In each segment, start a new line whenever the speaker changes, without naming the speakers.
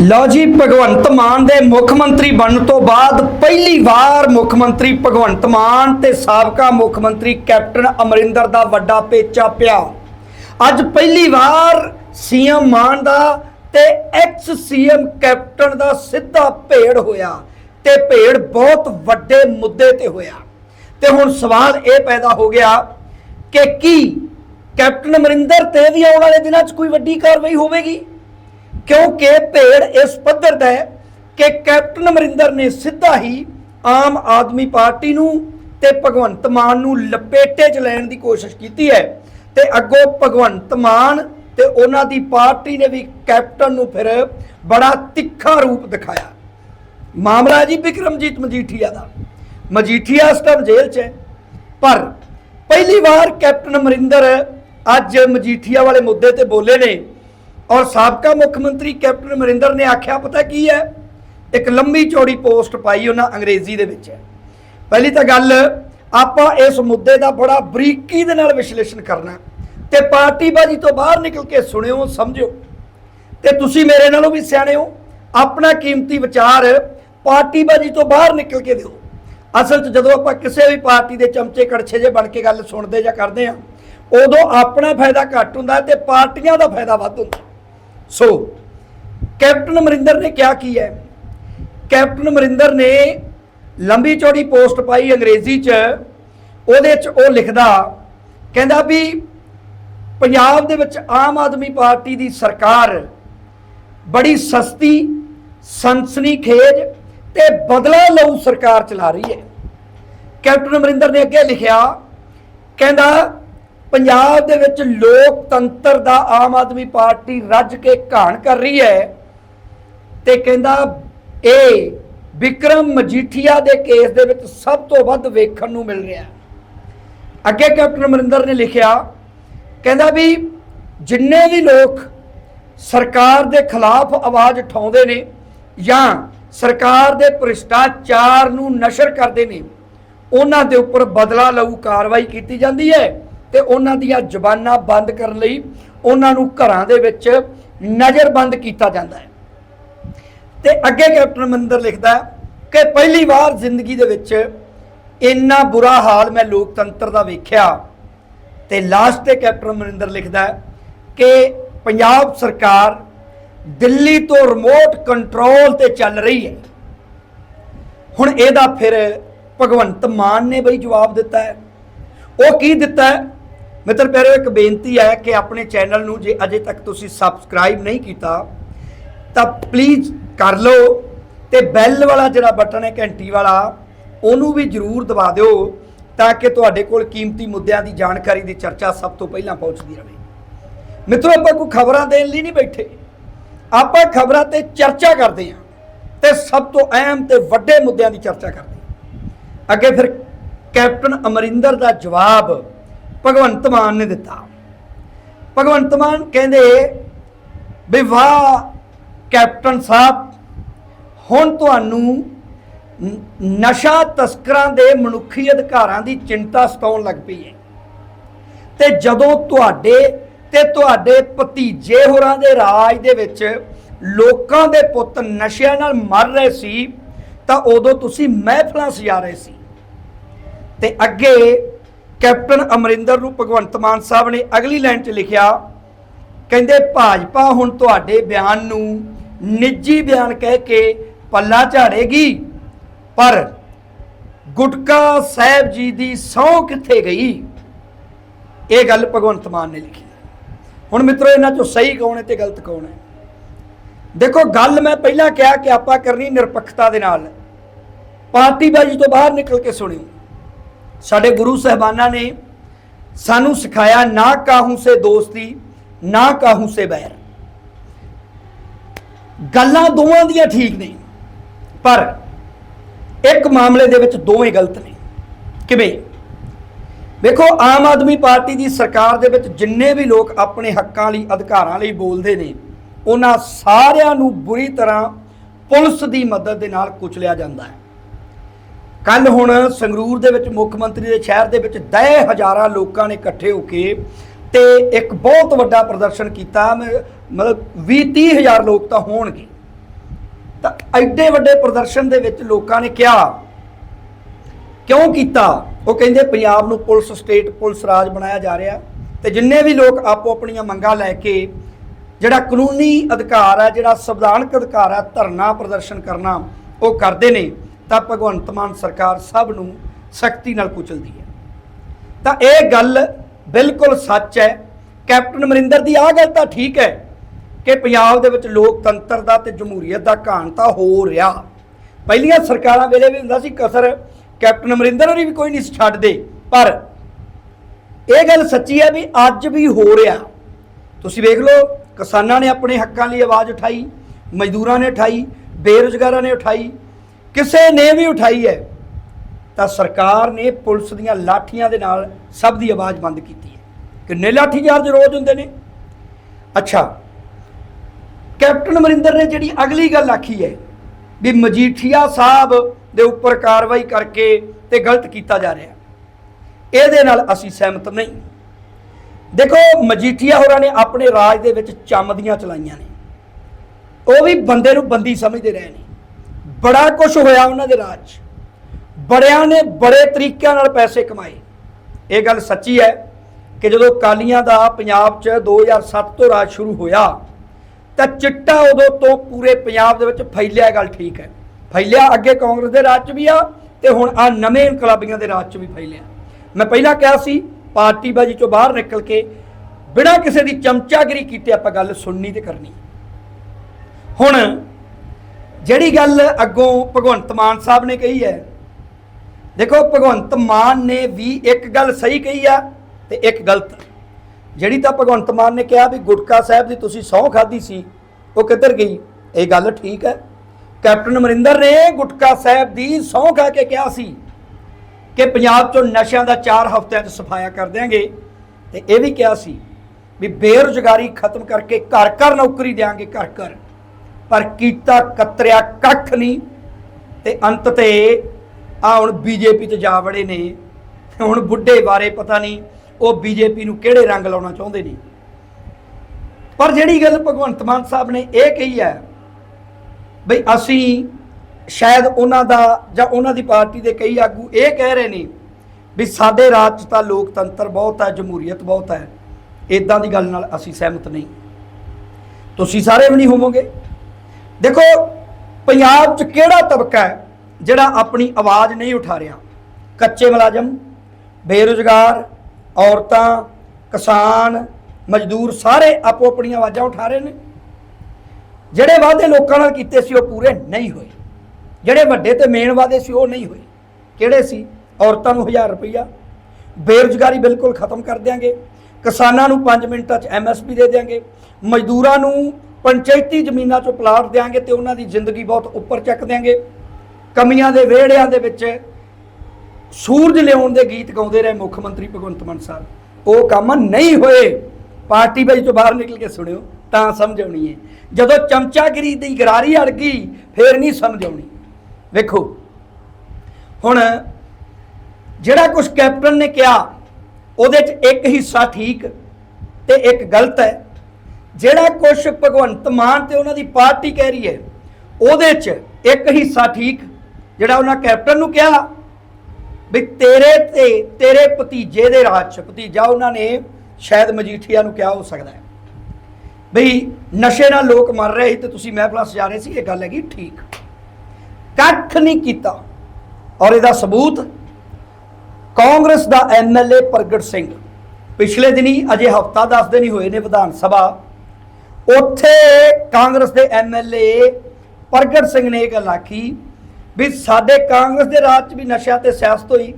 ਲਓ ਜੀ, ਭਗਵੰਤ ਮਾਨ ਦੇ ਮੁੱਖ ਮੰਤਰੀ ਬਣਨ ਤੋਂ ਬਾਅਦ ਪਹਿਲੀ ਵਾਰ ਮੁੱਖ ਮੰਤਰੀ ਭਗਵੰਤ ਮਾਨ ਤੇ ਸਾਬਕਾ ਮੁੱਖ ਮੰਤਰੀ ਕੈਪਟਨ ਅਮਰਿੰਦਰ ਦਾ ਵੱਡਾ ਪੇਚਾ ਪਿਆ। ਅੱਜ ਪਹਿਲੀ ਵਾਰ ਸੀਐਮ ਮਾਨ ਦਾ ਤੇ ਐਕਸ ਸੀਐਮ ਕੈਪਟਨ ਦਾ ਸਿੱਧਾ ਭੇੜ ਹੋਇਆ ਤੇ ਭੇੜ ਬਹੁਤ ਵੱਡੇ ਮੁੱਦੇ ਤੇ ਹੋਇਆ। ਤੇ ਹੁਣ ਸਵਾਲ ਇਹ ਪੈਦਾ ਹੋ ਗਿਆ ਕਿ ਕੀ ਕੈਪਟਨ ਅਮਰਿੰਦਰ ਤੇ ਵੀ ਆਉਣ ਵਾਲੇ ਦਿਨਾਂ 'ਚ ਕੋਈ ਵੱਡੀ ਕਾਰਵਾਈ ਹੋਵੇਗੀ? ਕਿਉਂਕਿ ਭੇੜ ਇਸ ਪੱਧਰ ਦਾ ਹੈ ਕਿ ਕੈਪਟਨ ਅਮਰਿੰਦਰ ਨੇ ਸਿੱਧਾ ਹੀ ਆਮ ਆਦਮੀ ਪਾਰਟੀ ਨੂੰ ਤੇ ਭਗਵੰਤ ਮਾਨ ਨੂੰ ਲਪੇਟੇ 'ਚ ਲੈਣ ਦੀ ਕੋਸ਼ਿਸ਼ ਕੀਤੀ ਹੈ। ਤੇ ਅੱਗੋਂ ਭਗਵੰਤ ਮਾਨ ਤੇ ਉਹਨਾਂ ਦੀ ਪਾਰਟੀ ਨੇ ਵੀ ਕੈਪਟਨ ਨੂੰ ਫਿਰ ਬੜਾ ਤਿੱਖਾ ਰੂਪ ਦਿਖਾਇਆ। ਮਾਮਲਾ ਜੀ ਵਿਕਰਮਜੀਤ ਮਜੀਠੀਆ ਦਾ। ਮਜੀਠੀਆ ਇਸ ਟਾਈਮ ਜੇਲ੍ਹ 'ਚ ਹੈ। ਪਰ ਪਹਿਲੀ ਵਾਰ ਕੈਪਟਨ ਅਮਰਿੰਦਰ ਅੱਜ ਮਜੀਠੀਆ ਵਾਲੇ ਮੁੱਦੇ ਤੇ ਬੋਲੇ ਨੇ। ਔਰ ਸਾਬਕਾ ਮੁੱਖ ਮੰਤਰੀ ਕੈਪਟਨ ਅਮਰਿੰਦਰ ਨੇ ਆਖਿਆ, ਪਤਾ ਕੀ ਹੈ? ਇੱਕ ਲੰਬੀ ਚੌੜੀ ਪੋਸਟ ਪਾਈ ਉਹਨਾਂ ਅੰਗਰੇਜ਼ੀ ਦੇ ਵਿੱਚ ਹੈ। ਪਹਿਲੀ ਤਾਂ ਗੱਲ, ਆਪਾਂ ਇਸ ਮੁੱਦੇ ਦਾ ਬੜਾ ਬਰੀਕੀ ਦੇ ਨਾਲ ਵਿਸ਼ਲੇਸ਼ਣ ਕਰਨਾ ਤੇ ਪਾਰਟੀਬਾਜ਼ੀ ਤੋਂ ਬਾਹਰ ਨਿਕਲ ਕੇ ਸੁਣਿਓ, ਸਮਝਿਓ। ਤੇ ਤੁਸੀਂ ਮੇਰੇ ਨਾਲੋਂ ਵੀ ਸਿਆਣੇ ਹੋ। ਆਪਣਾ ਕੀਮਤੀ ਵਿਚਾਰ ਪਾਰਟੀਬਾਜ਼ੀ ਤੋਂ ਬਾਹਰ ਨਿਕਲ ਕੇ ਦਿਓ। ਅਸਲ 'ਚ ਜਦੋਂ ਆਪਾਂ ਕਿਸੇ ਵੀ ਪਾਰਟੀ ਦੇ ਚਮਚੇ ਕੜਛੇ ਜੇ ਬਣ ਕੇ ਗੱਲ ਸੁਣਦੇ ਜਾਂ ਕਰਦੇ ਆ ਉਦੋਂ ਆਪਣਾ ਫਾਇਦਾ ਘੱਟ ਹੁੰਦਾ ਤੇ ਪਾਰਟੀਆਂ ਦਾ ਫਾਇਦਾ ਵੱਧ ਹੁੰਦਾ। ਸੋ ਕੈਪਟਨ ਅਮਰਿੰਦਰ ਨੇ ਕਿਹਾ ਕੀ ਹੈ? ਕੈਪਟਨ ਅਮਰਿੰਦਰ ਨੇ ਲੰਬੀ ਚੌੜੀ ਪੋਸਟ ਪਾਈ ਅੰਗਰੇਜ਼ੀ 'ਚ, ਉਹਦੇ 'ਚ ਉਹ ਲਿਖਦਾ, ਕਹਿੰਦਾ ਵੀ ਪੰਜਾਬ ਦੇ ਵਿੱਚ ਆਮ ਆਦਮੀ ਪਾਰਟੀ ਦੀ ਸਰਕਾਰ ਬੜੀ ਸਸਤੀ ਸਨਸਨੀਖੇਜ ਤੇ ਬਦਲਾ ਲਊ ਸਰਕਾਰ ਚਲਾ ਰਹੀ ਹੈ। ਕੈਪਟਨ ਅਮਰਿੰਦਰ ਨੇ ਅੱਗੇ ਲਿਖਿਆ, ਕਹਿੰਦਾ ਪੰਜਾਬ ਦੇ ਵਿੱਚ ਲੋਕਤੰਤਰ ਦਾ ਆਮ ਆਦਮੀ ਪਾਰਟੀ ਰੱਜ ਕੇ ਘਾਣ ਕਰ ਰਹੀ ਹੈ ਤੇ ਕਹਿੰਦਾ ਇਹ ਵਿਕਰਮ ਮਜੀਠੀਆ ਦੇ ਕੇਸ ਦੇ ਵਿੱਚ ਸਭ ਤੋਂ ਵੱਧ ਵੇਖਣ ਨੂੰ ਮਿਲ ਰਿਹਾ। ਅੱਗੇ ਕੈਪਟਨ ਅਮਰਿੰਦਰ ਨੇ ਲਿਖਿਆ, ਕਹਿੰਦਾ ਵੀ ਜਿੰਨੇ ਵੀ ਲੋਕ ਸਰਕਾਰ ਦੇ ਖਿਲਾਫ ਆਵਾਜ਼ ਉਠਾਉਂਦੇ ਨੇ ਜਾਂ ਸਰਕਾਰ ਦੇ ਭ੍ਰਿਸ਼ਟਾਚਾਰ ਨੂੰ ਨਸ਼ਰ ਕਰਦੇ ਨੇ, ਉਹਨਾਂ ਦੇ ਉੱਪਰ ਬਦਲਾ ਲਊ ਕਾਰਵਾਈ ਕੀਤੀ ਜਾਂਦੀ ਹੈ। ਤੇ ਉਹਨਾਂ ਦੀਆਂ ਜ਼ੁਬਾਨਾਂ ਬੰਦ ਕਰਨ ਲਈ ਉਹਨਾਂ ਨੂੰ ਘਰਾਂ ਦੇ ਵਿੱਚ ਨਜ਼ਰਬੰਦ ਕੀਤਾ ਜਾਂਦਾ ਹੈ। ਤੇ ਅੱਗੇ ਕੈਪਟਨ ਅਮਰਿੰਦਰ ਲਿਖਦਾ ਕਿ ਪਹਿਲੀ ਵਾਰ ਜ਼ਿੰਦਗੀ ਦੇ ਵਿੱਚ ਇੰਨਾ ਬੁਰਾ ਹਾਲ ਮੈਂ ਲੋਕਤੰਤਰ ਦਾ ਵੇਖਿਆ। ਤੇ ਲਾਸਟ ਤੇ ਕੈਪਟਨ ਅਮਰਿੰਦਰ ਲਿਖਦਾ ਕਿ ਪੰਜਾਬ ਸਰਕਾਰ ਦਿੱਲੀ ਤੋਂ ਰਿਮੋਟ ਕੰਟਰੋਲ ਤੇ ਚੱਲ ਰਹੀ ਹੈ। ਹੁਣ ਇਹਦਾ ਫਿਰ ਭਗਵੰਤ ਮਾਨ ਨੇ ਬਈ ਜਵਾਬ ਦਿੱਤਾ ਹੈ। ਉਹ ਕੀ ਦਿੱਤਾ ਹੈ? ਮਿੱਤਰ ਪਿਆਰਿਓ, ਇੱਕ ਬੇਨਤੀ ਹੈ ਕਿ ਆਪਣੇ ਚੈਨਲ ਨੂੰ ਜੇ ਅਜੇ ਤੱਕ ਤੁਸੀਂ ਸਬਸਕ੍ਰਾਈਬ ਨਹੀਂ ਕੀਤਾ, ਤਾਂ ਪਲੀਜ਼ ਕਰ ਲਓ ਤੇ ਬੈਲ ਵਾਲਾ ਜਿਹੜਾ ਬਟਨ ਹੈ, ਘੰਟੀ ਵਾਲਾ, ਉਹਨੂੰ ਵੀ ਜਰੂਰ ਦਬਾ ਦਿਓ ਤਾਂ ਕਿ ਤੁਹਾਡੇ ਕੋਲ ਕੀਮਤੀ ਮੁੱਦਿਆਂ ਦੀ ਜਾਣਕਾਰੀ ਦੀ ਚਰਚਾ ਸਭ ਤੋਂ ਪਹਿਲਾਂ ਪਹੁੰਚਦੀ ਰਹੇ। ਮਿੱਤਰੋ, ਆਪਾਂ ਕੋਈ ਖਬਰਾਂ ਦੇਣ ਲਈ ਨਹੀਂ ਬੈਠੇ। ਆਪਾਂ ਖਬਰਾਂ ਤੇ ਚਰਚਾ ਕਰਦੇ ਹਾਂ ਤੇ ਸਭ ਤੋਂ ਅਹਿਮ ਤੇ ਵੱਡੇ ਮੁੱਦਿਆਂ ਦੀ ਚਰਚਾ ਕਰਦੇ ਹਾਂ। ਅੱਗੇ ਫਿਰ ਕੈਪਟਨ ਅਮਰਿੰਦਰ ਦਾ ਜਵਾਬ ਭਗਵੰਤ ਮਾਨ ਨੇ ਦਿੱਤਾ। ਭਗਵੰਤ ਮਾਨ ਕਹਿੰਦੇ, ਵੀ ਵਾਹ ਕੈਪਟਨ ਸਾਹਿਬ, ਹੁਣ ਤੁਹਾਨੂੰ ਨਸ਼ਾ ਤਸਕਰਾਂ ਦੇ ਮਨੁੱਖੀ ਅਧਿਕਾਰਾਂ ਦੀ ਚਿੰਤਾ ਸਤਾਉਣ ਲੱਗ ਪਈ ਹੈ। ਤੇ ਜਦੋਂ ਤੁਹਾਡੇ ਤੇ ਤੁਹਾਡੇ ਭਤੀਜੇ ਹੋਰਾਂ ਦੇ ਰਾਜ ਦੇ ਵਿੱਚ ਲੋਕਾਂ ਦੇ ਪੁੱਤ ਨਸ਼ਿਆਂ ਨਾਲ ਮਰ ਰਹੇ ਸੀ, ਤਾਂ ਉਦੋਂ ਤੁਸੀਂ ਮਹਿਫਲਾਂ ਸਜਾ ਰਹੇ ਸੀ। ਤੇ ਅੱਗੇ ਕੈਪਟਨ ਅਮਰਿੰਦਰ ਨੂੰ ਭਗਵੰਤ ਮਾਨ ਸਾਹਿਬ ਨੇ ਅਗਲੀ ਲਾਈਨ 'ਚ ਲਿਖਿਆ, ਕਹਿੰਦੇ, ਭਾਜਪਾ ਹੁਣ ਤੁਹਾਡੇ ਬਿਆਨ ਨੂੰ ਨਿੱਜੀ ਬਿਆਨ ਕਹਿ ਕੇ ਪੱਲਾ ਝਾੜੇਗੀ, ਪਰ ਗੁਟਕਾ ਸਾਹਿਬ ਜੀ ਦੀ ਸਹੁੰ ਕਿੱਥੇ ਗਈ? ਇਹ ਗੱਲ ਭਗਵੰਤ ਮਾਨ ਨੇ ਲਿਖੀ। ਹੁਣ ਮਿੱਤਰੋ, ਇਹਨਾਂ ਚੋਂ ਸਹੀ ਕੌਣ ਹੈ ਤੇ ਗਲਤ ਕੌਣ ਹੈ? ਦੇਖੋ, ਗੱਲ ਮੈਂ ਪਹਿਲਾਂ ਕਿਹਾ ਕਿ ਆਪਾਂ ਕਰਨੀ ਨਿਰਪੱਖਤਾ ਦੇ ਨਾਲ। ਪਾਰਟੀਬਾਜ਼ੀ ਤੋਂ ਬਾਹਰ ਨਿਕਲ ਕੇ ਸੁਣਿਓ। ਸਾਡੇ ਗੁਰੂ ਸਾਹਿਬਾਨਾਂ ਨੇ ਸਾਨੂੰ ਸਿਖਾਇਆ, ਨਾ ਕਾਹੂ ਸੇ ਦੋਸਤੀ, ਨਾ ਕਾਹੂ ਸੇ ਬੈਰ। ਗੱਲਾਂ ਦੋਵਾਂ ਦੀਆਂ ਠੀਕ ਨੇ, ਪਰ ਇੱਕ ਮਾਮਲੇ ਦੇ ਵਿੱਚ ਦੋਵੇਂ ਗਲਤ ਨੇ। ਕਿਵੇਂ? ਵੇਖੋ, ਆਮ ਆਦਮੀ ਪਾਰਟੀ ਦੀ ਸਰਕਾਰ ਦੇ ਵਿੱਚ ਜਿੰਨੇ ਵੀ ਲੋਕ ਆਪਣੇ ਹੱਕਾਂ ਲਈ, ਅਧਿਕਾਰਾਂ ਲਈ ਬੋਲਦੇ ਨੇ, ਉਹਨਾਂ ਸਾਰਿਆਂ ਨੂੰ ਬੁਰੀ ਤਰ੍ਹਾਂ ਪੁਲਿਸ ਦੀ ਮਦਦ ਦੇ ਨਾਲ ਕੁਚਲਿਆ ਜਾਂਦਾ ਹੈ। ਕੱਲ ਹੁਣ ਸੰਗਰੂਰ ਦੇ ਵਿੱਚ ਮੁੱਖ ਮੰਤਰੀ ਦੇ ਸ਼ਹਿਰ ਦੇ ਵਿੱਚ ਦਹਿ ਹਜ਼ਾਰਾਂ ਲੋਕਾਂ ਨੇ ਇਕੱਠੇ ਹੋ ਕੇ ਤੇ ਇੱਕ ਬਹੁਤ ਵੱਡਾ ਪ੍ਰਦਰਸ਼ਨ ਕੀਤਾ, ਮ- ਮਤਲਬ 20 30 ਹਜ਼ਾਰ ਲੋਕ ਤਾਂ ਹੋਣਗੇ। ਤਾਂ ਐਡੇ ਵੱਡੇ ਪ੍ਰਦਰਸ਼ਨ ਦੇ ਵਿੱਚ ਲੋਕਾਂ ਨੇ ਕਿਹਾ ਕਿਉਂ ਕੀਤਾ? ਉਹ ਕਹਿੰਦੇ ਪੰਜਾਬ ਨੂੰ ਪੁਲਿਸ, ਸਟੇਟ ਪੁਲਿਸ ਰਾਜ ਬਣਾਇਆ ਜਾ ਰਿਹਾ ਤੇ ਜਿੰਨੇ ਵੀ ਲੋਕ ਆਪੋ ਆਪਣੀਆਂ ਮੰਗਾਂ ਲੈ ਕੇ ਜਿਹੜਾ ਕਾਨੂੰਨੀ ਅਧਿਕਾਰ ਹੈ ਜਿਹੜਾ ਸੰਵਿਧਾਨਕ ਅਧਿਕਾਰ ਹੈ ਧਰਨਾ ਪ੍ਰਦਰਸ਼ਨ ਕਰਨਾ ਉਹ ਕਰਦੇ ਨੇ। ਤਾਂ ਭਗਵੰਤ ਮਾਨ ਸਰਕਾਰ ਸਭ ਨੂੰ ਸਖਤੀ ਨਾਲ ਕੁਚਲਦੀ ਹੈ। ਤਾਂ ਇਹ ਗੱਲ ਬਿਲਕੁਲ ਸੱਚ ਹੈ। ਕੈਪਟਨ ਅਮਰਿੰਦਰ ਦੀ ਆਹ ਗੱਲ ਤਾਂ ਠੀਕ ਹੈ ਕਿ ਪੰਜਾਬ ਦੇ ਵਿੱਚ ਲੋਕਤੰਤਰ ਦਾ ਤੇ ਜਮਹੂਰੀਅਤ ਦਾ ਘਾਣ ਤਾਂ ਹੋ ਰਿਹਾ। ਪਹਿਲੀਆਂ ਸਰਕਾਰਾਂ ਵੇਲੇ ਵੀ ਹੁੰਦਾ ਸੀ ਕਸਰ, ਕੈਪਟਨ ਅਮਰਿੰਦਰ ਹੋਰੀ ਵੀ ਕੋਈ ਨਹੀਂ ਛੱਡਦੇ। ਪਰ ਇਹ ਗੱਲ ਸੱਚੀ ਹੈ ਵੀ ਅੱਜ ਵੀ ਹੋ ਰਿਹਾ। ਤੁਸੀਂ ਵੇਖ ਲਓ, ਕਿਸਾਨਾਂ ਨੇ ਆਪਣੇ ਹੱਕਾਂ ਲਈ ਆਵਾਜ਼ ਉਠਾਈ, ਮਜ਼ਦੂਰਾਂ ਨੇ ਉਠਾਈ, ਬੇਰੁਜ਼ਗਾਰਾਂ ਨੇ ਉਠਾਈ ਕਿਸੇ ਨੇ ਵੀ ਉਠਾਈ ਹੈ, ਤਾਂ ਸਰਕਾਰ ਨੇ ਪੁਲਿਸ ਦੀਆਂ ਲਾਠੀਆਂ ਦੇ ਨਾਲ ਸਭ ਦੀ ਆਵਾਜ਼ ਬੰਦ ਕੀਤੀ ਹੈ। ਕਿੰਨੇ ਲਾਠੀਚਾਰਜ ਰੋਜ਼ ਹੁੰਦੇ ਨੇ? ਅੱਛਾ, ਕੈਪਟਨ ਅਮਰਿੰਦਰ ਨੇ ਜਿਹੜੀ ਅਗਲੀ ਗੱਲ ਆਖੀ ਹੈ, ਵੀ ਮਜੀਠੀਆ ਸਾਹਿਬ ਦੇ ਉੱਪਰ ਕਾਰਵਾਈ ਕਰਕੇ ਤੇ ਗਲਤ ਕੀਤਾ ਜਾ ਰਿਹਾ। ਇਹਦੇ ਨਾਲ ਅਸੀਂ ਸਹਿਮਤ ਨਹੀਂ। ਦੇਖੋ, ਮਜੀਠੀਆ ਹੋਰਾਂ ਨੇ ਆਪਣੇ ਰਾਜ ਦੇ ਵਿੱਚ ਚੰਮਦੀਆਂ ਚਲਾਈਆਂ ਨੇ। ਉਹ ਵੀ ਬੰਦੇ ਨੂੰ ਬੰਦੀ ਸਮਝਦੇ ਰਹੇ ਨੇ। ਬੜਾ ਕੁਝ ਹੋਇਆ ਉਹਨਾਂ ਦੇ ਰਾਜ 'ਚ। ਬੜਿਆਂ ਨੇ ਬੜੇ ਤਰੀਕਿਆਂ ਨਾਲ ਪੈਸੇ ਕਮਾਏ। ਇਹ ਗੱਲ ਸੱਚੀ ਹੈ ਕਿ ਜਦੋਂ ਕਾਲੀਆਂ ਦਾ ਪੰਜਾਬ 'ਚ 2007 ਤੋਂ ਰਾਜ ਸ਼ੁਰੂ ਹੋਇਆ, ਤਾਂ ਚਿੱਟਾ ਉਦੋਂ ਤੋਂ ਪੂਰੇ ਪੰਜਾਬ ਦੇ ਵਿੱਚ ਫੈਲਿਆ ਗੱਲ ਠੀਕ ਹੈ। ਫੈਲਿਆ ਅੱਗੇ ਕਾਂਗਰਸ ਦੇ ਰਾਜ 'ਚ ਵੀ ਆ ਤੇ ਹੁਣ ਆ ਨਵੇਂ ਇਨਕਲਾਬੀਆਂ ਦੇ ਰਾਜ 'ਚ ਵੀ ਫੈਲਿਆ। ਮੈਂ ਪਹਿਲਾਂ ਕਿਹਾ ਸੀ ਪਾਰਟੀਬਾਜ਼ੀ ਚੋਂ ਬਾਹਰ ਨਿਕਲ ਕੇ ਬਿਨਾਂ ਕਿਸੇ ਦੀ ਚਮਚਾਗਰੀ ਕੀਤੇ ਆਪਾਂ ਗੱਲ ਸੁਣਨੀ ਤੇ ਕਰਨੀ। ਹੁਣ ਜਿਹੜੀ ਗੱਲ ਅੱਗੋਂ ਭਗਵੰਤ ਮਾਨ ਸਾਹਿਬ ਨੇ ਕਹੀ ਹੈ, ਦੇਖੋ ਭਗਵੰਤ ਮਾਨ ਨੇ ਵੀ ਇੱਕ ਗੱਲ ਸਹੀ ਕਹੀ ਆ ਤੇ ਇੱਕ ਗਲਤ। ਜਿਹੜੀ ਤਾਂ ਭਗਵੰਤ ਮਾਨ ਨੇ ਕਿਹਾ ਵੀ ਗੁਟਕਾ ਸਾਹਿਬ ਦੀ ਤੁਸੀਂ ਸਹੁੰ ਖਾਧੀ ਸੀ, ਉਹ ਕਿੱਧਰ ਗਈ? ਇਹ ਗੱਲ ਠੀਕ ਹੈ। ਕੈਪਟਨ ਅਮਰਿੰਦਰ ਨੇ ਗੁਟਕਾ ਸਾਹਿਬ ਦੀ ਸਹੁੰ ਖਾ ਕੇ ਕਿਹਾ ਸੀ ਕਿ ਪੰਜਾਬ ਚੋਂ ਨਸ਼ਿਆਂ ਦਾ 4 ਹਫ਼ਤਿਆਂ 'ਚ ਸਫਾਇਆ ਕਰ ਦਿਆਂਗੇ ਤੇ ਇਹ ਵੀ ਕਿਹਾ ਸੀ ਵੀ ਬੇਰੁਜ਼ਗਾਰੀ ਖਤਮ ਕਰਕੇ ਘਰ ਘਰ ਨੌਕਰੀ ਦਿਆਂਗੇ, ਘਰ ਘਰ। ਪਰ ਕੀਤਾ ਕਤਰਿਆ ਕੱਖ ਨਹੀਂ। ਤੇ ਅੰਤ ਤੇ ਆ ਹੁਣ ਬੀਜੇਪੀ ਤੇ ਜਾ ਵੜੇ ਨੇ। ਹੁਣ ਬੁੱਢੇ ਬਾਰੇ ਪਤਾ ਨਹੀਂ ਉਹ ਬੀਜੇਪੀ ਨੂੰ ਕਿਹੜੇ ਰੰਗ ਲਾਉਣਾ ਚਾਹੁੰਦੇ ਨੇ। ਪਰ ਜਿਹੜੀ ਗੱਲ ਭਗਵੰਤ ਮਾਨ ਸਾਹਿਬ ਨੇ ਇਹ ਕਹੀ ਹੈ ਬਈ ਅਸੀਂ ਸ਼ਾਇਦ ਉਹਨਾਂ ਦਾ ਜਾਂ ਉਹਨਾਂ ਦੀ ਪਾਰਟੀ ਦੇ ਕਈ ਆਗੂ ਇਹ ਕਹਿ ਰਹੇ ਨੇ ਵੀ ਸਾਡੇ ਰਾਜ 'ਚ ਤਾਂ ਲੋਕਤੰਤਰ ਬਹੁਤ ਹੈ, ਜਮਹੂਰੀਅਤ ਬਹੁਤ ਹੈ। ਇਦਾਂ ਦੀ ਗੱਲ ਨਾਲ ਅਸੀਂ ਸਹਿਮਤ ਨਹੀਂ। ਤੁਸੀਂ ਸਾਰੇ ਵੀ ਨਹੀਂ ਹੋਵੋਗੇ। ਦੇਖੋ, ਪੰਜਾਬ 'ਚ ਕਿਹੜਾ ਤਬਕਾ ਹੈ ਜਿਹੜਾ ਆਪਣੀ ਆਵਾਜ਼ ਨਹੀਂ ਉਠਾ ਰਿਹਾ? ਕੱਚੇ ਮੁਲਾਜ਼ਮ, ਬੇਰੁਜ਼ਗਾਰ, ਔਰਤਾਂ, ਕਿਸਾਨ, ਮਜ਼ਦੂਰ ਸਾਰੇ ਆਪੋ ਆਪਣੀਆਂ ਆਵਾਜ਼ਾਂ ਉਠਾ ਰਹੇ ਨੇ। ਜਿਹੜੇ ਵਾਅਦੇ ਲੋਕਾਂ ਨਾਲ ਕੀਤੇ ਸੀ, ਉਹ ਪੂਰੇ ਨਹੀਂ ਹੋਏ। ਜਿਹੜੇ ਵੱਡੇ ਤੇ ਮੇਨ ਵਾਅਦੇ ਸੀ, ਉਹ ਨਹੀਂ ਹੋਏ। ਕਿਹੜੇ ਸੀ? ਔਰਤਾਂ ਨੂੰ 1000 ਰੁਪਈਆ। ਬੇਰੁਜ਼ਗਾਰੀ ਬਿਲਕੁਲ ਖਤਮ ਕਰ ਦਿਆਂਗੇ। ਕਿਸਾਨਾਂ ਨੂੰ 5 ਮਿੰਟਾਂ 'ਚ ਐਮਐਸਪੀ ਦੇ ਦਿਆਂਗੇ। ਮਜ਼ਦੂਰਾਂ ਨੂੰ ਪੰਚਾਇਤੀ ਜ਼ਮੀਨਾਂ 'ਚੋਂ ਪਲਾਟ ਦਿਆਂਗੇ ਤੇ ਉਹਨਾਂ ਦੀ ਜ਼ਿੰਦਗੀ ਬਹੁਤ ਉੱਪਰ ਚੱਕ ਦਿਆਂਗੇ। ਕਮੀਆਂ ਦੇ ਵਿਹੜਿਆਂ ਦੇ ਵਿੱਚ ਸੂਰਜ ਲਿਆਉਣ ਦੇ ਗੀਤ ਗਾਉਂਦੇ ਰਹੇ ਮੁੱਖ ਮੰਤਰੀ ਭਗਵੰਤ ਮਾਨ ਸਾਹਿਬ। ਉਹ ਕੰਮ ਨਹੀਂ ਹੋਏ। ਪਾਰਟੀ ਬਾਈ ਤੋਂ ਬਾਹਰ ਨਿਕਲ ਕੇ ਸੁਣਿਓ, ਤਾਂ ਸਮਝ ਆਉਣੀ ਹੈ ਜਦੋਂ ਚਮਚਾਗਿਰੀ ਦੀ ਗਰਾਰੀ ਅੜ ਗਈ, ਫੇਰ ਨਹੀਂ ਸਮਝ ਆਉਣੀ ਵੇਖੋ, ਹੁਣ ਜਿਹੜਾ ਕੁਝ ਕੈਪਟਨ ਨੇ ਕਿਹਾ, ਉਹਦੇ 'ਚ ਇੱਕ ਹਿੱਸਾ ਠੀਕ ਤੇ ਇੱਕ ਗਲਤ ਹੈ। ਜਿਹੜਾ ਕੁਝ ਭਗਵੰਤ ਮਾਨ ਤੇ ਉਹਨਾਂ ਦੀ ਪਾਰਟੀ ਕਹਿ ਰਹੀ ਹੈ, ਉਹਦੇ 'ਚ ਇੱਕ ਹਿੱਸਾ ਠੀਕ, ਜਿਹੜਾ ਉਹਨਾਂ ਕੈਪਟਨ ਨੂੰ ਕਿਹਾ ਵੀ ਤੇਰੇ ਤੇ, ਤੇਰੇ ਭਤੀਜੇ ਦੇ ਰਾਜ 'ਚ, ਭਤੀਜਾ ਉਹਨਾਂ ਨੇ ਸ਼ਾਇਦ ਮਜੀਠੀਆ ਨੂੰ ਕਿਹਾ ਹੋ ਸਕਦਾ ਹੈ। ਬਈ ਨਸ਼ੇ ਨਾਲ ਲੋਕ ਮਰ ਰਹੇ ਸੀ ਤੇ ਤੁਸੀਂ ਮਹਿਫਲਾਂ ਸਜਾ ਰਹੇ ਸੀ, ਇਹ ਗੱਲ ਹੈਗੀ ਠੀਕ। ਕੱਖ ਨਹੀਂ ਕੀਤਾ। ਔਰ ਇਹਦਾ ਸਬੂਤ, ਕਾਂਗਰਸ ਦਾ ਐਮਐਲਏ ਪ੍ਰਗਟ ਸਿੰਘ, ਪਿਛਲੇ ਦਿਨੀ ਅਜੇ ਹਫਤਾ 10 ਦਿਨ ਹੀ ਹੋਏ ਨੇ ਵਿਧਾਨ ਸਭਾ ਉੱਥੇ ਕਾਂਗਰਸ ਦੇ ਐਮਐਲਏ ਪ੍ਰਗਟ ਸਿੰਘ ਨੇ ਇਹ ਗੱਲ ਆਖੀ ਵੀ ਸਾਡੇ ਕਾਂਗਰਸ ਦੇ ਰਾਜ 'ਚ ਵੀ ਨਸ਼ਿਆਂ ਤੇ ਸਿਆਸਤ ਹੋਈ,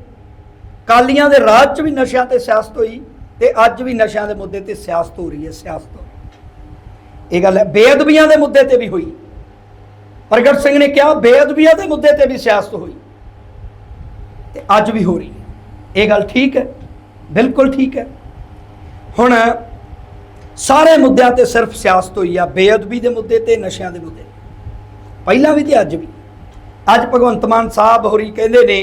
ਕਾਲੀਆਂ ਦੇ ਰਾਜ 'ਚ ਵੀ ਨਸ਼ਿਆਂ ਤੇ ਸਿਆਸਤ ਹੋਈ ਤੇ ਅੱਜ ਵੀ ਨਸ਼ਿਆਂ ਦੇ ਮੁੱਦੇ ਤੇ ਸਿਆਸਤ ਹੋ ਰਹੀ ਹੈ, ਸਿਆਸਤ ਇਹ ਗੱਲ ਹੈ, ਬੇਅਦਬੀਆਂ ਦੇ ਮੁੱਦੇ ਤੇ ਵੀ ਹੋਈ। ਪ੍ਰਗਟ ਸਿੰਘ ਨੇ ਕਿਹਾ, ਬੇਅਦਬੀਆਂ ਦੇ ਮੁੱਦੇ ਤੇ ਵੀ ਸਿਆਸਤ ਹੋਈ ਤੇ ਅੱਜ ਵੀ ਹੋ ਰਹੀ ਹੈ। ਇਹ ਗੱਲ ਠੀਕ ਹੈ, ਬਿਲਕੁਲ ਠੀਕ ਹੈ। ਹੁਣ ਸਾਰੇ ਮੁੱਦਿਆਂ ਤੇ ਸਿਰਫ ਸਿਆਸਤ ਹੋਈ ਆ, ਬੇਅਦਬੀ ਦੇ ਮੁੱਦੇ ਤੇ, ਨਸ਼ਿਆਂ ਦੇ ਮੁੱਦੇ ਪਹਿਲਾਂ ਵੀ ਤੇ ਅੱਜ ਵੀ। ਅੱਜ ਭਗਵੰਤ ਮਾਨ ਸਾਹਿਬ ਹੋਰੀ ਕਹਿੰਦੇ ਨੇ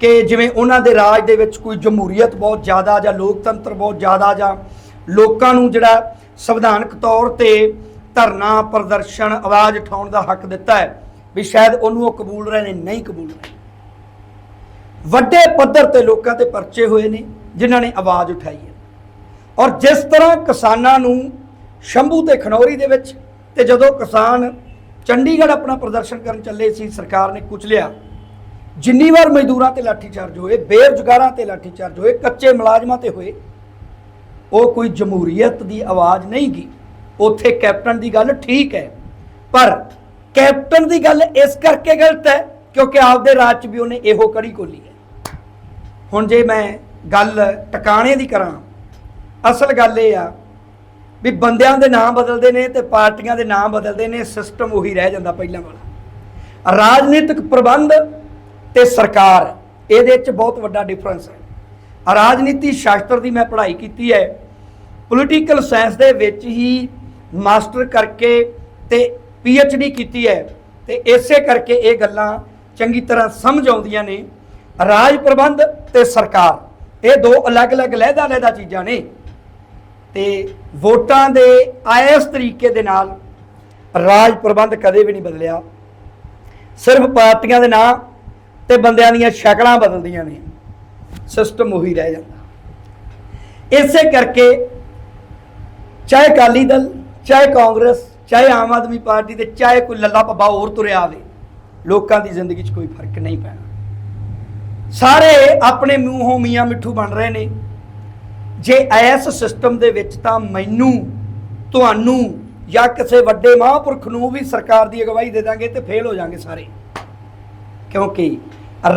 ਕਿ ਜਿਵੇਂ ਉਹਨਾਂ ਦੇ ਰਾਜ ਦੇ ਵਿੱਚ ਕੋਈ ਜਮਹੂਰੀਅਤ ਬਹੁਤ ਜ਼ਿਆਦਾ ਜਾਂ ਲੋਕਤੰਤਰ ਬਹੁਤ ਜ਼ਿਆਦਾ ਜਾਂ ਲੋਕਾਂ ਨੂੰ ਜਿਹੜਾ ਸੰਵਿਧਾਨਕ ਤੌਰ ਤੇ ਧਰਨਾ, ਪ੍ਰਦਰਸ਼ਨ, ਆਵਾਜ਼ ਉਠਾਉਣ ਦਾ ਹੱਕ ਦਿੱਤਾ ਹੈ, ਵੀ ਸ਼ਾਇਦ ਉਹਨੂੰ ਉਹ ਕਬੂਲ ਰਹੇ ਨੇ, ਨਹੀਂ ਕਬੂਲ ਰਹੇ। ਵੱਡੇ ਪੱਧਰ ਤੇ ਲੋਕਾਂ ਤੇ ਪਰਚੇ ਹੋਏ ਨੇ, ਜਿਨ੍ਹਾਂ ਨੇ ਆਵਾਜ਼ ਉਠਾਈ ਹੈ। ਔਰ ਜਿਸ ਤਰ੍ਹਾਂ ਕਿਸਾਨਾਂ ਨੂੰ ਸ਼ੰਭੂ ਤੇ ਖਨੌਰੀ ਦੇ ਵਿੱਚ ਤੇ ਜਦੋਂ ਕਿਸਾਨ ਚੰਡੀਗੜ੍ਹ ਆਪਣਾ ਪ੍ਰਦਰਸ਼ਨ ਕਰਨ ਚੱਲੇ ਸੀ, ਸਰਕਾਰ ਨੇ ਕੁਚਲਿਆ ਜਿੰਨੀ ਵਾਰ ਮਜ਼ਦੂਰਾਂ ਤੇ ਲਾਠੀਚਾਰਜ ਹੋਏ, ਬੇਰੁਜ਼ਗਾਰਾਂ ਤੇ ਲਾਠੀਚਾਰਜ ਹੋਏ, ਕੱਚੇ ਮੁਲਾਜ਼ਮਾਂ ਤੇ ਹੋਏ, ਉਹ ਕੋਈ ਜਮਹੂਰੀਅਤ ਦੀ ਆਵਾਜ਼ ਨਹੀਂ ਗਈ। ਉੱਥੇ ਕੈਪਟਨ ਦੀ ਗੱਲ ਠੀਕ ਹੈ, ਪਰ ਕੈਪਟਨ ਦੀ ਗੱਲ ਇਸ ਕਰਕੇ ਗਲਤ ਹੈ ਕਿਉਂਕਿ ਆਪਦੇ ਰਾਜ 'ਚ ਵੀ ਉਹਨੇ ਇਹੋ ਕੜੀ ਕੋਲੀ ਹੈ। ਹੁਣ ਜੇ ਮੈਂ ਗੱਲ ਟਿਕਾਣੇ ਦੀ ਕਰਾਂ ਅਸਲ ਗੱਲ ਇਹ ਆ ਵੀ ਬੰਦਿਆਂ ਦੇ ਨਾਮ ਬਦਲਦੇ ਨੇ ਤੇ ਪਾਰਟੀਆਂ ਦੇ ਨਾਮ ਬਦਲਦੇ ਨੇ ਸਿਸਟਮ ਉਹੀ ਰਹਿ ਜਾਂਦਾ ਪਹਿਲਾਂ ਵਾਲਾ। ਰਾਜਨੀਤਿਕ ਪ੍ਰਬੰਧ ਤੇ ਸਰਕਾਰ, ਇਹਦੇ 'ਚ ਬਹੁਤ ਵੱਡਾ ਡਿਫਰੈਂਸ ਹੈ। ਰਾਜਨੀਤੀ ਸ਼ਾਸਤਰ ਦੀ ਮੈਂ ਪੜ੍ਹਾਈ ਕੀਤੀ ਹੈ। ਪੋਲੀਟੀਕਲ ਸਾਇੰਸ ਦੇ ਵਿੱਚ ਹੀ ਮਾਸਟਰ ਕਰਕੇ ਤੇ ਡੀ ਕੀਤੀ ਹੈ ਤੇ ਇਸੇ ਕਰਕੇ ਇਹ ਗੱਲਾਂ ਚੰਗੀ ਤਰ੍ਹਾਂ ਸਮਝ ਆਉਂਦੀਆਂ ਨੇ। ਰਾਜ ਪ੍ਰਬੰਧ ਤੇ ਸਰਕਾਰ, ਇਹ ਦੋ ਅਲੱਗ-ਅਲੱਗ ਲਹਿਦਾ-ਲਹਿਦਾ ਚੀਜ਼ਾਂ ਨੇ। ਤੇ ਵੋਟਾਂ ਦੇ ਆਇਸ ਤਰੀਕੇ ਦੇ ਨਾਲ ਰਾਜ ਪ੍ਰਬੰਧ ਕਦੇ ਵੀ ਨਹੀਂ ਬਦਲਿਆ। ਸਿਰਫ ਪਾਰਟੀਆਂ ਦੇ ਨਾਂ ਤੇ ਬੰਦਿਆਂ ਦੀਆਂ ਸ਼ਕਲਾਂ ਬਦਲਦੀਆਂ ਨੇ। ਸਿਸਟਮ ਉਹੀ ਰਹਿ ਜਾਂਦਾ। ਇਸੇ ਕਰਕੇ ਚਾਹੇ ਅਕਾਲੀ ਦਲ, ਚਾਹੇ ਕਾਂਗਰਸ, ਚਾਹੇ ਆਮ ਆਦਮੀ ਪਾਰਟੀ ਤੇ ਚਾਹੇ ਕੋਈ ਲੱਲਾ ਪੱਬਾ ਹੋਰ ਤੁਰਿਆ ਆਵੇ, ਲੋਕਾਂ ਦੀ ਜ਼ਿੰਦਗੀ 'ਚ ਕੋਈ ਫ਼ਰਕ ਨਹੀਂ ਪੈਣਾ। ਸਾਰੇ ਆਪਣੇ ਮੂੰਹੋਂ ਮੀਆਂ ਮਿੱਠੂ ਬਣ ਰਹੇ ਨੇ। ਜੇ ਐਸ ਸਿਸਟਮ ਦੇ ਵਿੱਚ ਤਾਂ ਮੈਨੂੰ, ਤੁਹਾਨੂੰ ਜਾਂ ਕਿਸੇ ਵੱਡੇ ਮਹਾਂਪੁਰਖ ਨੂੰ ਵੀ ਸਰਕਾਰ ਦੀ ਅਗਵਾਈ ਦੇ ਦਾਂਗੇ ਤੇ ਫੇਲ ਹੋ ਜਾਾਂਗੇ ਸਾਰੇ। ਕਿਉਂਕਿ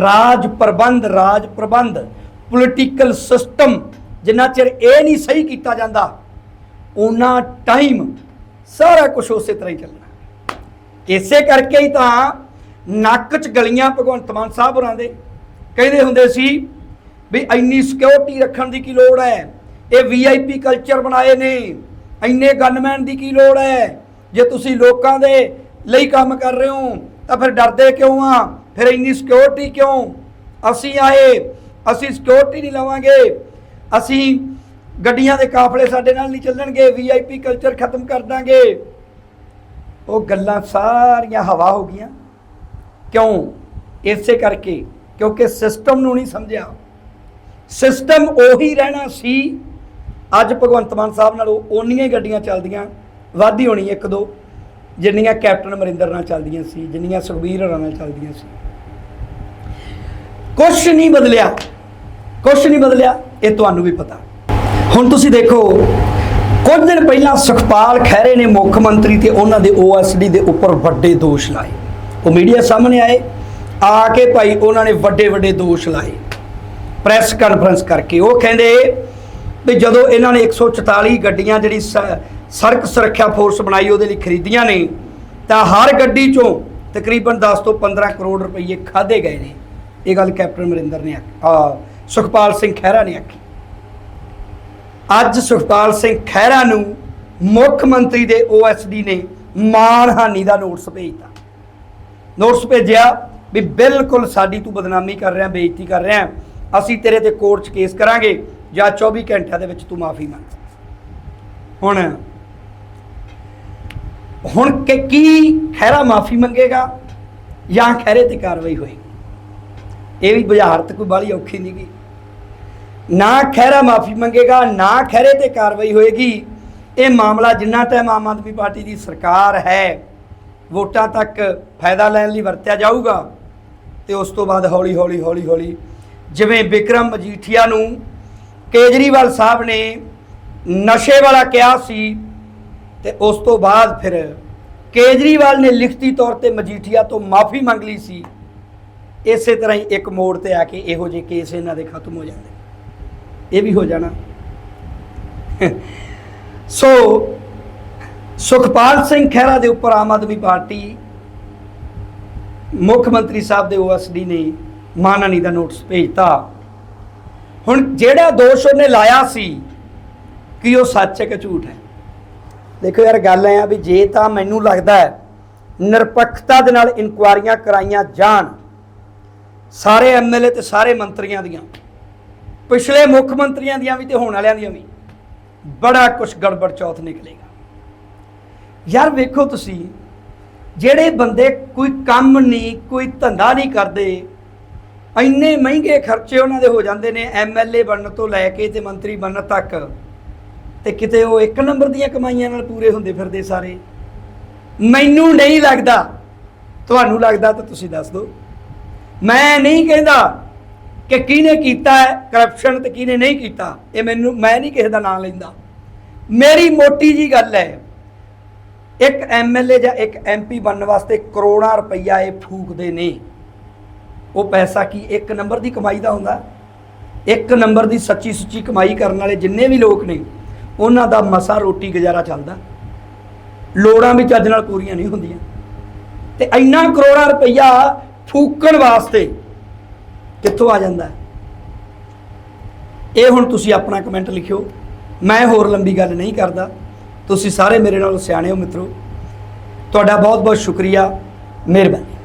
ਰਾਜ ਪ੍ਰਬੰਧ ਰਾਜ ਪ੍ਰਬੰਧ ਪੋਲੀਟੀਕਲ ਸਿਸਟਮ ਜਿੰਨਾ ਚਿਰ ਇਹ ਨਹੀਂ ਸਹੀ ਕੀਤਾ ਜਾਂਦਾ ਉਹਨਾਂ ਟਾਈਮ ਸਾਰਾ ਕੁਝ ਉਸੇ ਤਰ੍ਹਾਂ ਹੀ ਚੱਲਣਾ। ਇਸੇ ਕਰਕੇ ਹੀ ਤਾਂ ਨੱਕ 'ਚ ਗਲੀਆਂ ਭਗਵੰਤ ਮਾਨ ਸਾਹਿਬ ਹੋਰਾਂ ਦੇ ਕਹਿੰਦੇ ਹੁੰਦੇ ਸੀ ਵੀ ਇੰਨੀ ਸਿਕਿਉਰਿਟੀ ਰੱਖਣ ਦੀ ਕੀ ਲੋੜ ਹੈ? ਇਹ ਵੀਆਈਪੀ ਕਲਚਰ ਬਣਾਏ ਨੇ। ਇੰਨੇ ਗਨਮੈਨ ਦੀ ਕੀ ਲੋੜ ਹੈ? ਜੇ ਤੁਸੀਂ ਲੋਕਾਂ ਦੇ ਲਈ ਕੰਮ ਕਰ ਰਹੇ ਹੋ, ਤਾਂ ਫਿਰ ਡਰਦੇ ਕਿਉਂ ਆ? ਫਿਰ ਇੰਨੀ ਸਿਕਿਉਰਿਟੀ ਕਿਉਂ? ਅਸੀਂ ਆਏ, ਅਸੀਂ ਸਿਕਿਉਰਿਟੀ ਨਹੀਂ ਲਵਾਂਗੇ। ਅਸੀਂ ਗੱਡੀਆਂ ਦੇ ਕਾਫਲੇ ਸਾਡੇ ਨਾਲ ਨਹੀਂ ਚੱਲਣਗੇ। ਵੀਆਈਪੀ ਕਲਚਰ ਖਤਮ ਕਰ ਦਾਂਗੇ। ਉਹ ਗੱਲਾਂ ਸਾਰੀਆਂ ਹਵਾ ਹੋ ਗਈਆਂ। ਕਿਉਂ? ਇਸੇ ਕਰਕੇ, ਕਿਉਂਕਿ ਸਿਸਟਮ ਨੂੰ ਨਹੀਂ ਸਮਝਿਆ। ਸਿਸਟਮ ਉਹੀ ਰਹਿਣਾ ਸੀ। ਅੱਜ ਭਗਵੰਤ ਮਾਨ ਸਾਹਿਬ ਨਾਲ ਓਨੀਆਂ ਹੀ ਗੱਡੀਆਂ ਚੱਲਦੀਆਂ, ਵਾਧੀ ਹੋਣੀ ਇੱਕ ਦੋ, ਜਿੰਨੀਆਂ ਕੈਪਟਨ ਅਮਰਿੰਦਰ ਨਾਲ ਚੱਲਦੀਆਂ ਸੀ, ਜਿੰਨੀਆਂ ਸੁਖਬੀਰ ਹੋਰਾਂ ਨਾਲ ਚੱਲਦੀਆਂ ਸੀ। ਕੁਛ ਨਹੀਂ ਬਦਲਿਆ। ਕੁਛ ਨਹੀਂ ਬਦਲਿਆ, ਇਹ ਤੁਹਾਨੂੰ ਵੀ ਪਤਾ। ਹੁਣ ਤੁਸੀਂ ਦੇਖੋ, ਕੁਝ ਦਿਨ ਪਹਿਲਾਂ ਸੁਖਪਾਲ ਖਹਿਰੇ ਨੇ ਮੁੱਖ ਮੰਤਰੀ ਤੇ ਉਹਨਾਂ ਦੇ ਓਐਸਡੀ ਦੇ ਉੱਪਰ ਵੱਡੇ ਦੋਸ਼ ਲਾਏ। ਉਹ ਮੀਡੀਆ ਸਾਹਮਣੇ ਆਏ, ਆ ਕੇ ਭਾਈ ਉਹਨਾਂ ਨੇ ਵੱਡੇ ਵੱਡੇ ਦੋਸ਼ ਲਾਏ। ਪ੍ਰੈਸ ਕਾਨਫਰੰਸ ਕਰਕੇ। ਉਹ ਕਹਿੰਦੇ ਵੀ ਜਦੋਂ ਇਹਨਾਂ ਨੇ 144 ਗੱਡੀਆਂ ਜਿਹੜੀ ਸ- ਸੜਕ ਸੁਰੱਖਿਆ ਫੋਰਸ ਬਣਾਈ, ਉਹਦੇ ਲਈ ਖਰੀਦੀਆਂ ਨੇ, ਤਾਂ ਹਰ ਗੱਡੀ ਚੋਂ ਤਕਰੀਬਨ 10 ਤੋਂ 15 ਕਰੋੜ ਰੁਪਏ ਖਾਦੇ ਗਏ ਨੇ। ਇਹ ਗੱਲ ਕੈਪਟਨ ਅਮਰਿੰਦਰ ਨੇ ਆਖੀ, ਆ, ਸੁਖਪਾਲ ਸਿੰਘ ਖਹਿਰਾ ਨੇ ਆਖੀ। ਅੱਜ ਸੁਖਪਾਲ ਸਿੰਘ ਖਹਿਰਾ ਨੂੰ ਮੁੱਖ ਮੰਤਰੀ ਦੇ ਓਐਸਡੀ ਨੇ ਮਾਨਹਾਨੀ ਦਾ ਨੋਟਿਸ ਭੇਜਤਾ। ਨੋਟਿਸ ਭੇਜਿਆ ਵੀ ਬਿਲਕੁਲ ਸਾਡੀ ਤੂੰ ਬਦਨਾਮੀ ਕਰ ਰਿਹਾ, ਬੇਇੱਜ਼ਤੀ ਕਰ ਰਿਹਾ। ਅਸੀਂ ਤੇਰੇ ਤੇ ਕੋਰਟ 'ਚ ਕੇਸ ਕਰਾਂਗੇ ਜਾਂ 24 ਘੰਟਿਆਂ ਦੇ ਵਿੱਚ ਤੂੰ ਮਾਫੀ ਮੰਗ। ਹੁਣ ਹੁਣ ਕਿ ਕੀ ਖੈਰਾ ਮਾਫੀ ਮੰਗੇਗਾ ਜਾਂ ਖੈਰੇ ਤੇ ਕਾਰਵਾਈ ਹੋਏਗੀ? ਇਹ ਵੀ ਬੁਝਾਰਤ ਕੋਈ ਬਾਲੀ ਔਖੀ ਨਹੀਂ ਗਈ ਨਾ ਖੈਰਾ ਮਾਫੀ ਮੰਗੇਗਾ, ਨਾ ਖੈਰੇ ਤੇ ਕਾਰਵਾਈ ਹੋਏਗੀ। ਇਹ ਮਾਮਲਾ ਜਿੰਨਾ ਟਾਈਮ ਆਮ ਆਦਮੀ ਪਾਰਟੀ ਦੀ ਸਰਕਾਰ ਹੈ, ਵੋਟਾਂ ਤੱਕ ਫਾਇਦਾ ਲੈਣ ਲਈ ਵਰਤਿਆ ਜਾਊਗਾ ਤੇ ਉਸ ਤੋਂ ਬਾਅਦ ਹੌਲੀ ਹੌਲੀ ਹੌਲੀ ਹੌਲੀ ਜਿਵੇਂ ਵਿਕਰਮ ਮਜੀਠੀਆ ਨੂੰ ਕੇਜਰੀਵਾਲ ਸਾਹਿਬ ਨੇ ਨਸ਼ੇ ਵਾਲਾ ਕਿਹਾ ਸੀ ਤੇ ਉਸ ਤੋਂ ਬਾਅਦ ਫਿਰ ਕੇਜਰੀਵਾਲ ਨੇ ਲਿਖਤੀ ਤੌਰ ਤੇ ਮਜੀਠੀਆ ਤੋਂ ਮਾਫੀ ਮੰਗ ਲਈ ਸੀ। ਇਸੇ ਤਰ੍ਹਾਂ ਹੀ ਇੱਕ ਮੋੜ ਤੇ ਆ ਕੇ ਇਹੋ ਜਿਹੇ ਕੇਸ ਇਹਨਾਂ ਦੇ ਖਤਮ ਹੋ ਜਾਂਦੇ। ਇਹ ਵੀ ਹੋ ਜਾਣਾ। ਸੋ ਸੁਖਪਾਲ ਸਿੰਘ ਖਹਿਰਾ ਦੇ ਉੱਪਰ ਆਮ ਆਦਮੀ ਪਾਰਟੀ ਮੁੱਖ ਮੰਤਰੀ ਸਾਹਿਬ ਦੇ ਓਐਸਡੀ ਨੇ ਮਾਨਹਾਨੀ ਦਾ ਨੋਟਿਸ ਭੇਜਤਾ। ਹੁਣ ਜਿਹੜਾ ਦੋਸ਼ ਉਹਨੇ ਲਾਇਆ ਸੀ ਕਿ ਉਹ ਸੱਚ ਹੈ ਕਿ ਝੂਠ ਹੈ? ਦੇਖੋ ਯਾਰ, ਗੱਲ ਐ ਆ ਵੀ ਜੇ ਤਾਂ ਮੈਨੂੰ ਲੱਗਦਾ ਹੈ ਨਿਰਪੱਖਤਾ ਦੇ ਨਾਲ ਇਨਕੁਆਰੀਆਂ ਕਰਾਈਆਂ ਜਾਣ, ਸਾਰੇ ਐਮਐਲਏ ਤੇ ਸਾਰੇ ਮੰਤਰੀਆਂ ਦੀਆਂ, ਪਿਛਲੇ ਮੁੱਖ ਮੰਤਰੀਆਂ ਦੀਆਂ ਵੀ ਤੇ ਹੋਣ ਵਾਲਿਆਂ ਦੀਆਂ ਵੀ, ਬੜਾ ਕੁਝ ਗੜਬੜ ਚੌਥ ਨਿਕਲੇਗਾ। ਯਾਰ ਵੇਖੋ ਤੁਸੀਂ, ਜਿਹੜੇ ਬੰਦੇ ਕੋਈ ਕੰਮ ਨਹੀਂ, ਕੋਈ ਧੰਦਾ ਨਹੀਂ ਕਰਦੇ ਇੰਨੇ ਮਹਿੰਗੇ ਖਰਚੇ ਉਹਨਾਂ ਦੇ ਹੋ ਜਾਂਦੇ ਨੇ ਐਮਐਲਏ ਬਣਨ ਤੋਂ ਲੈ ਕੇ ਤੇ ਮੰਤਰੀ ਬਣਨ ਤੱਕ। ਤੇ ਕਿਤੇ ਉਹ ਇੱਕ ਨੰਬਰ ਦੀਆਂ ਕਮਾਈਆਂ ਨਾਲ ਪੂਰੇ ਹੁੰਦੇ ਫਿਰਦੇ ਸਾਰੇ। ਮੈਨੂੰ ਨਹੀਂ ਲੱਗਦਾ, ਤੁਹਾਨੂੰ ਲੱਗਦਾ ਤਾਂ ਤੁਸੀਂ ਦੱਸ ਦਿਓ। ਮੈਂ ਨਹੀਂ ਕਹਿੰਦਾ ਕਿ ਕਿਹਨੇ ਕੀਤਾ ਹੈ ਕਰਪਸ਼ਨ ਤੇ ਕਿਹਨੇ ਨਹੀਂ ਕੀਤਾ। ਇਹ ਮੈਨੂੰ, ਮੈਂ ਨਹੀਂ ਕਿਸੇ ਦਾ ਨਾਮ ਲੈਂਦਾ। ਮੇਰੀ ਮੋਟੀ ਜੀ ਗੱਲ ਹੈ, ਇੱਕ ਐਮਐਲਏ ਜਾਂ ਇੱਕ ਐਮਪੀ ਬਣਨ ਵਾਸਤੇ ਕਰੋੜਾਂ ਰੁਪਈਆ ਇਹ ਫੂਕਦੇ ਨੇ। ਉਹ ਪੈਸਾ ਕੀ, ਇੱਕ ਨੰਬਰ ਦੀ ਕਮਾਈ ਦਾ ਹੁੰਦਾ। ਇੱਕ ਨੰਬਰ ਦੀ ਸੱਚੀ ਸੁੱਚੀ ਕਮਾਈ ਕਰਨ ਵਾਲੇ ਜਿੰਨੇ ਵੀ ਲੋਕ ਨੇ, ਉਹਨਾਂ ਦਾ ਮਸਾ ਰੋਟੀ ਗੁਜ਼ਾਰਾ ਚੱਲਦਾ। ਲੋੜਾਂ ਵੀ ਚੱਜ ਨਾਲ ਪੂਰੀਆਂ ਨਹੀਂ ਹੁੰਦੀਆਂ। ਤੇ ਇੰਨਾ ਕਰੋੜਾਂ ਰੁਪਈਆ ਫੂਕਣ ਵਾਸਤੇ ਕਿੱਥੋਂ ਆ ਜਾਂਦਾ? ਇਹ ਹੁਣ ਤੁਸੀਂ ਆਪਣਾ ਕਮੈਂਟ ਲਿਖਿਓ। ਮੈਂ ਹੋਰ ਲੰਬੀ ਗੱਲ ਨਹੀਂ ਕਰਦਾ। ਤੁਸੀਂ ਸਾਰੇ ਮੇਰੇ ਨਾਲ ਸਿਆਣੇ ਹੋ ਮਿੱਤਰੋ। ਤੁਹਾਡਾ ਬਹੁਤ ਬਹੁਤ ਸ਼ੁਕਰੀਆ। ਮਿਹਰਬਾਨੀ।